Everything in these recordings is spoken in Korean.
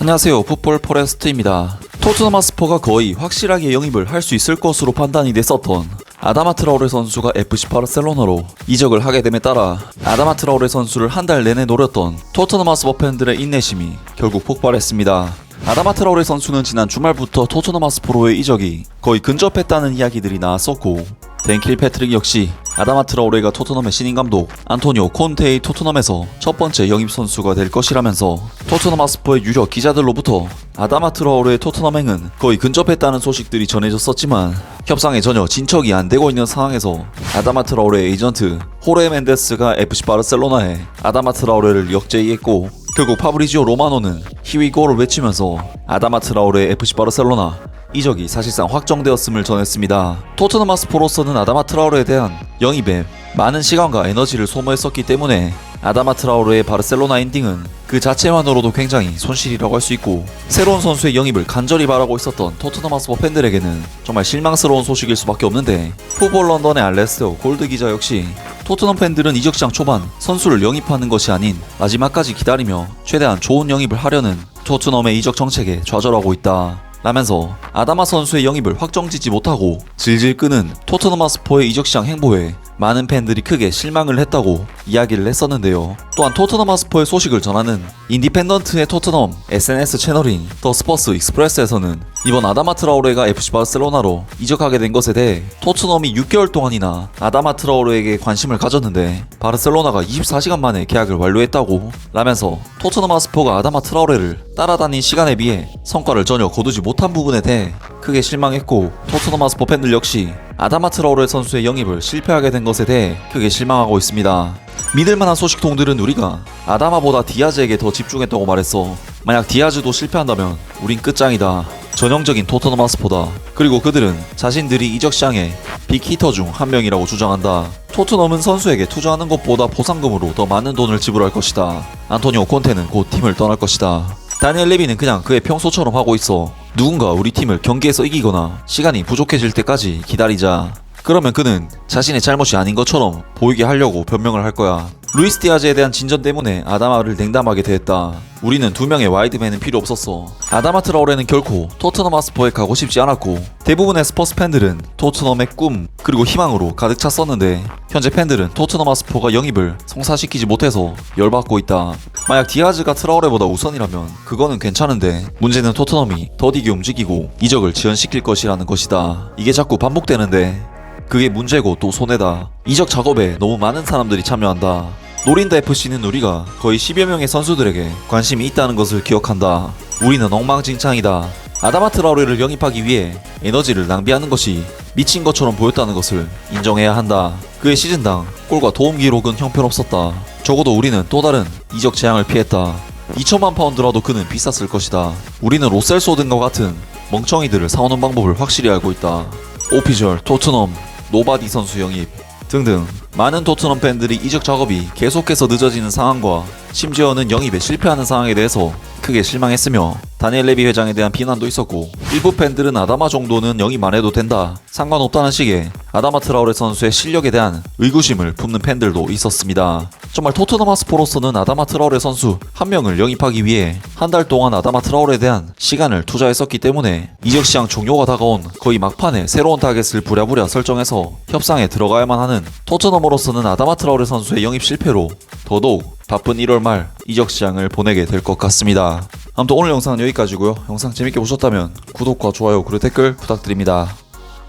안녕하세요. 풋볼 포레스트입니다. 토트넘 하스퍼가 거의 확실하게 영입을 할 수 있을 것으로 판단이 됐었던 아다마 트라우레 선수가 FC 바르셀로나로 이적을 하게 됨에 따라 아다마 트라우레 선수를 한 달 내내 노렸던 토트넘 하스퍼 팬들의 인내심이 결국 폭발했습니다. 아다마 트라우레 선수는 지난 주말부터 토트넘 하스퍼로의 이적이 거의 근접했다는 이야기들이 나왔었고 덴킬 패트릭 역시 아다마 트라우레가 토트넘의 신인 감독 안토니오 콘테의 토트넘에서 첫 번째 영입 선수가 될 것이라면서 토트넘 하스퍼의 유력 기자들로부터 아다마 트라우레의 토트넘 행은 거의 근접했다는 소식들이 전해졌었지만 협상에 전혀 진척이 안 되고 있는 상황에서 아다마 트라우레의 에이전트 호레 멘데스가 FC 바르셀로나에 아다마 트라우레를 역제의했고 결국 파브리지오 로마노는 히위고를 외치면서 아다마 트라우레 FC 바르셀로나 이적이 사실상 확정되었음을 전했습니다. 토트넘 하스포로서는 아다마 트라우레에 대한 영입에 많은 시간과 에너지를 소모했었기 때문에 아다마 트라우레의 바르셀로나 엔딩은 그 자체만으로도 굉장히 손실이라고 할 수 있고 새로운 선수의 영입을 간절히 바라고 있었던 토트넘 하스퍼 팬들에게는 정말 실망스러운 소식일 수밖에 없는데 풋볼 런던의 알레스테오 골드 기자 역시 토트넘 팬들은 이적 시장 초반 선수를 영입하는 것이 아닌 마지막까지 기다리며 최대한 좋은 영입을 하려는 토트넘의 이적 정책에 좌절하고 있다. 라면서 아다마 선수의 영입을 확정짓지 못하고 질질 끄는 토트넘 하스퍼의 이적 시장 행보에 많은 팬들이 크게 실망을 했다고 이야기를 했었는데요. 또한 토트넘 하스퍼의 소식을 전하는 인디펜던트의 토트넘 SNS 채널인 더 스퍼스 익스프레스에서는 이번 아다마 트라우레가 FC 바르셀로나로 이적하게 된 것에 대해 토트넘이 6개월 동안이나 아다마 트라우레에게 관심을 가졌는데 바르셀로나가 24시간 만에 계약을 완료했다고 라면서 토트넘 하스퍼가 아다마 트라우레를 따라다닌 시간에 비해 성과를 전혀 거두지 못한 부분에 대해 크게 실망했고 토트넘 하스퍼 팬들 역시 아다마 트라우레 선수의 영입을 실패하게 된 것에 대해 크게 실망하고 있습니다. 믿을만한 소식통들은 우리가 아다마보다 디아즈에게 더 집중했다고 말했어. 만약 디아즈도 실패한다면 우린 끝장이다. 전형적인 토트넘 하스퍼다. 그리고 그들은 자신들이 이적 시장의 빅히터 중 한 명이라고 주장한다. 토트넘은 선수에게 투자하는 것보다 보상금으로 더 많은 돈을 지불할 것이다. 안토니오 콘테는 곧 팀을 떠날 것이다. 다니엘 레비는 그냥 그의 평소처럼 하고 있어. 누군가 우리 팀을 경기에서 이기거나 시간이 부족해질 때까지 기다리자. 그러면 그는 자신의 잘못이 아닌 것처럼 보이게 하려고 변명을 할 거야. 루이스 디아즈에 대한 진전 때문에 아다마를 냉담하게 대했다. 우리는 두 명의 와이드맨은 필요 없었어. 아다마 트라우레는 결코 토트넘 하스퍼에 가고 싶지 않았고 대부분의 스퍼스 팬들은 토트넘의 꿈 그리고 희망으로 가득 찼었는데 현재 팬들은 토트넘 하스퍼가 영입을 성사시키지 못해서 열받고 있다. 만약 디아즈가 트라우레보다 우선이라면 그거는 괜찮은데 문제는 토트넘이 더디게 움직이고 이적을 지연시킬 것이라는 것이다. 이게 자꾸 반복되는데 그게 문제고 또 손해다. 이적 작업에 너무 많은 사람들이 참여한다. 노린다 FC는 우리가 거의 10여 명의 선수들에게 관심이 있다는 것을 기억한다. 우리는 엉망진창이다. 아다마 트라우레를 영입하기 위해 에너지를 낭비하는 것이 미친 것처럼 보였다는 것을 인정해야 한다. 그의 시즌당 골과 도움 기록은 형편없었다. 적어도 우리는 또 다른 이적 재앙을 피했다. 2천만 파운드라도 그는 비쌌을 것이다. 우리는 로셀소 등과 같은 멍청이들을 사오는 방법을 확실히 알고 있다. 오피셜, 토트넘, 노바디 선수 영입 등등 많은 토트넘 팬들이 이적 작업이 계속해서 늦어지는 상황과 심지어는 영입에 실패하는 상황에 대해서 크게 실망했으며 다니엘 레비 회장에 대한 비난도 있었고 일부 팬들은 아다마 정도는 영입 안 해도 된다 상관없다는 식의 아다마 트라우레 선수의 실력에 대한 의구심을 품는 팬들도 있었습니다. 정말 토트넘 하스포로서는 아다마 트라우레 선수 한 명을 영입하기 위해 한 달 동안 아다마 트라우레에 대한 시간을 투자했었기 때문에 이적 시장 종료가 다가온 거의 막판에 새로운 타겟을 부랴부랴 설정해서 협상에 들어가야만 하는 토트넘으로서는 아다마 트라우레 선수의 영입 실패로 더더욱 바쁜 1월 말 이적 시장을 보내게 될 것 같습니다. 아무튼 오늘 영상은 여기까지고요. 영상 재밌게 보셨다면 구독과 좋아요 그리고 댓글 부탁드립니다.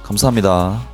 감사합니다.